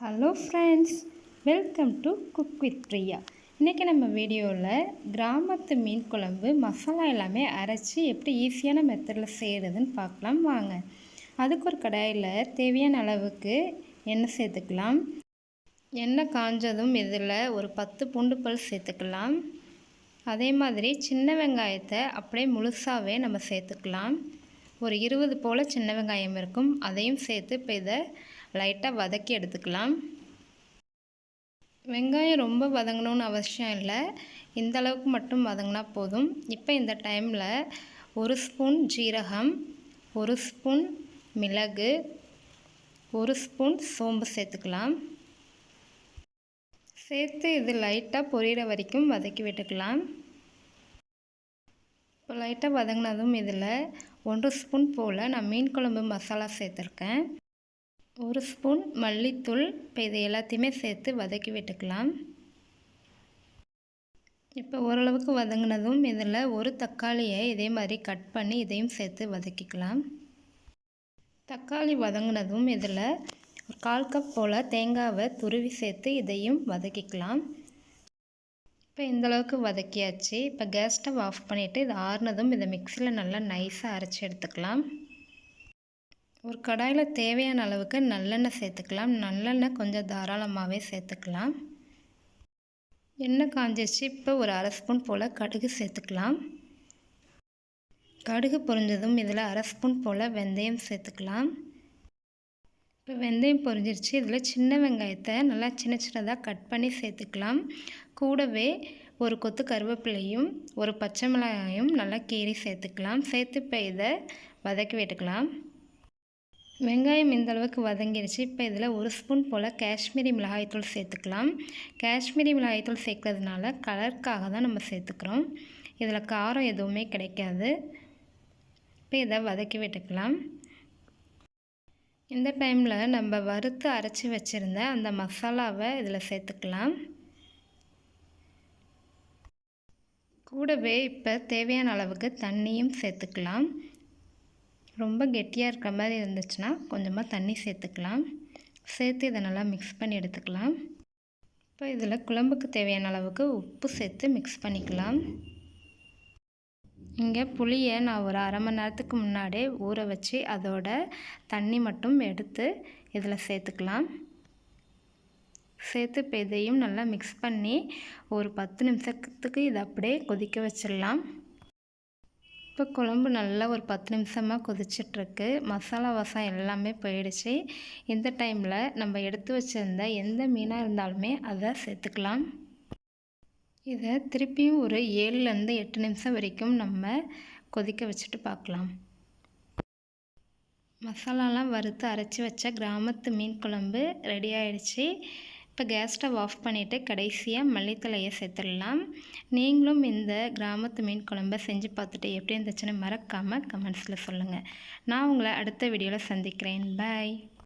Hello friends welcome to cook with Priya இன்றைக்கி நம்ம வீடியோவில் கிராமத்து மீன் குழம்பு மசாலா எல்லாமே அரைச்சி எப்படி ஈஸியான மெத்தடில் செய்கிறதுன்னு பார்க்கலாம் வாங்க. அதுக்கு ஒரு கடாயில் தேவையான அளவுக்கு எண்ணெய் சேர்த்துக்கலாம். எண்ணெய் காஞ்சதும் இதில் ஒரு பத்து பூண்டு பல் சேர்த்துக்கலாம். அதே மாதிரி சின்ன வெங்காயத்தை அப்படியே முழுசாகவே நம்ம சேர்த்துக்கலாம். ஒரு இருபது போல் சின்ன வெங்காயம் இருக்கும் அதையும் சேர்த்து இப்போ இதை லைட்டாக வதக்கி எடுத்துக்கலாம். வெங்காயம் ரொம்ப வதங்கணும்னு அவசியம் இல்லை. இந்த அளவுக்கு மட்டும் வதங்கினா போதும். இப்போ இந்த டைமில் ஒரு ஸ்பூன் ஜீரகம் ஒரு ஸ்பூன் மிளகு ஒரு ஸ்பூன் சோம்பு சேர்த்துக்கலாம். சேர்த்து இது லைட்டாக பொரியிற வரைக்கும் வதக்கி விட்டுக்கலாம். இப்போ லைட்டாக வதங்கினதும் இதில் ஒன்று ஸ்பூன் போல் நான் மீன் குழம்பு மசாலா சேர்த்துருக்கேன். ஒரு ஸ்பூன் மல்லித்தூள் இப்போ இதை எல்லாத்தையுமே சேர்த்து வதக்கி விட்டுக்கலாம். இப்போ ஓரளவுக்கு வதங்கினதும் இதில் ஒரு தக்காளியை இதே மாதிரி கட் பண்ணி இதையும் சேர்த்து வதக்கிக்கலாம். தக்காளி வதங்கினதும் இதில் ஒரு கால் கப் போல் தேங்காவை துருவி சேர்த்து இதையும் வதக்கிக்கலாம். இப்போ இந்தளவுக்கு வதக்கியாச்சு. இப்போ கேஸ் ஸ்டவ் ஆஃப் பண்ணிவிட்டு இது ஆறுனதும் இதை மிக்சியில் நல்லா நைஸாக அரைச்சி எடுத்துக்கலாம். ஒரு கடாயில் தேவையான அளவுக்கு நல்லெண்ணெய் சேர்த்துக்கலாம். நல்லெண்ணெய் கொஞ்சம் தாராளமாகவே சேர்த்துக்கலாம். எண்ணெய் காஞ்சிச்சு இப்போ ஒரு அரை ஸ்பூன் போல் கடுகு சேர்த்துக்கலாம். கடுகு பொரிஞ்சதும் இதில் அரை ஸ்பூன் போல் வெந்தயம் சேர்த்துக்கலாம். இப்போ வெந்தயம் பொரிஞ்சிருச்சு. இதில் சின்ன வெங்காயத்தை நல்லா சின்ன சின்னதாக கட் பண்ணி சேர்த்துக்கலாம். கூடவே ஒரு கொத்து கருவேப்பிலையும் ஒரு பச்சை மிளகாயும் நல்லா கீறி சேர்த்துக்கலாம். சேர்த்து இப்போ இதை வதக்கி விட்டுக்கலாம். வெங்காயம் இந்த அளவுக்கு வதங்கிடுச்சு இப்போ இதில் ஒரு ஸ்பூன் போல் காஷ்மீரி மிளகாய்த்தூள் சேர்த்துக்கலாம். காஷ்மீரி மிளகாய்த்தூள் சேர்க்கறதுனால கலருக்காக தான் நம்ம சேர்த்துக்கிறோம். இதில் காரம் எதுவுமே கிடைக்காது. இப்போ இதை வதக்கி விட்டுக்கலாம். இந்த டைமில் நம்ம வறுத்து அரைச்சி வச்சுருந்த அந்த மசாலாவை இதில் சேர்த்துக்கலாம். கூடவே இப்போ தேவையான அளவுக்கு தண்ணியும் சேர்த்துக்கலாம். ரொம்ப கெட்டியாக இருக்கிற மாதிரி இருந்துச்சுன்னா கொஞ்சமாக தண்ணி சேர்த்துக்கலாம். சேர்த்து இதை நல்லா மிக்ஸ் பண்ணி எடுத்துக்கலாம். இப்போ இதில் குழம்புக்கு தேவையான அளவுக்கு உப்பு சேர்த்து மிக்ஸ் பண்ணிக்கலாம். இங்கே புளியை நான் ஒரு அரை மணி நேரத்துக்கு முன்னாடியே ஊற வச்சு அதோட தண்ணி மட்டும் எடுத்து இதில் சேர்த்துக்கலாம். சேர்த்து இப்போ இதையும் நல்லா மிக்ஸ் பண்ணி ஒரு பத்து நிமிஷத்துக்கு இதை அப்படியே கொதிக்க வச்சிடலாம். இப்போ குழம்பு நல்லா ஒரு பத்து நிமிஷமாக கொதிச்சிட்ருக்கு. மசாலா வாசம் எல்லாமே போயிடுச்சு. இந்த டைமில் நம்ம எடுத்து வச்சுருந்த எந்த மீனாக இருந்தாலுமே அதை சேர்த்துக்கலாம் இதை திருப்பியும் ஒரு ஏழுலேருந்து எட்டு நிமிஷம் வரைக்கும் நம்ம கொதிக்க வச்சுட்டு பார்க்கலாம் மசாலாலாம் வறுத்து அரைச்சி வச்ச கிராமத்து மீன் குழம்பு ரெடி ஆயிடுச்சு. இப்போ கேஸ் ஸ்டவ் ஆஃப் பண்ணிவிட்டு கடைசியாக மல்லித்தலையை சேர்த்துடலாம். நீங்களும் இந்த கிராமத்து மீன் குழம்பை செஞ்சு பார்த்துட்டு எப்படி இருந்துச்சுன்னு மறக்காமல் கமெண்ட்ஸில் சொல்லுங்கள் நான் உங்களை அடுத்த வீடியோவில் சந்திக்கிறேன். பாய்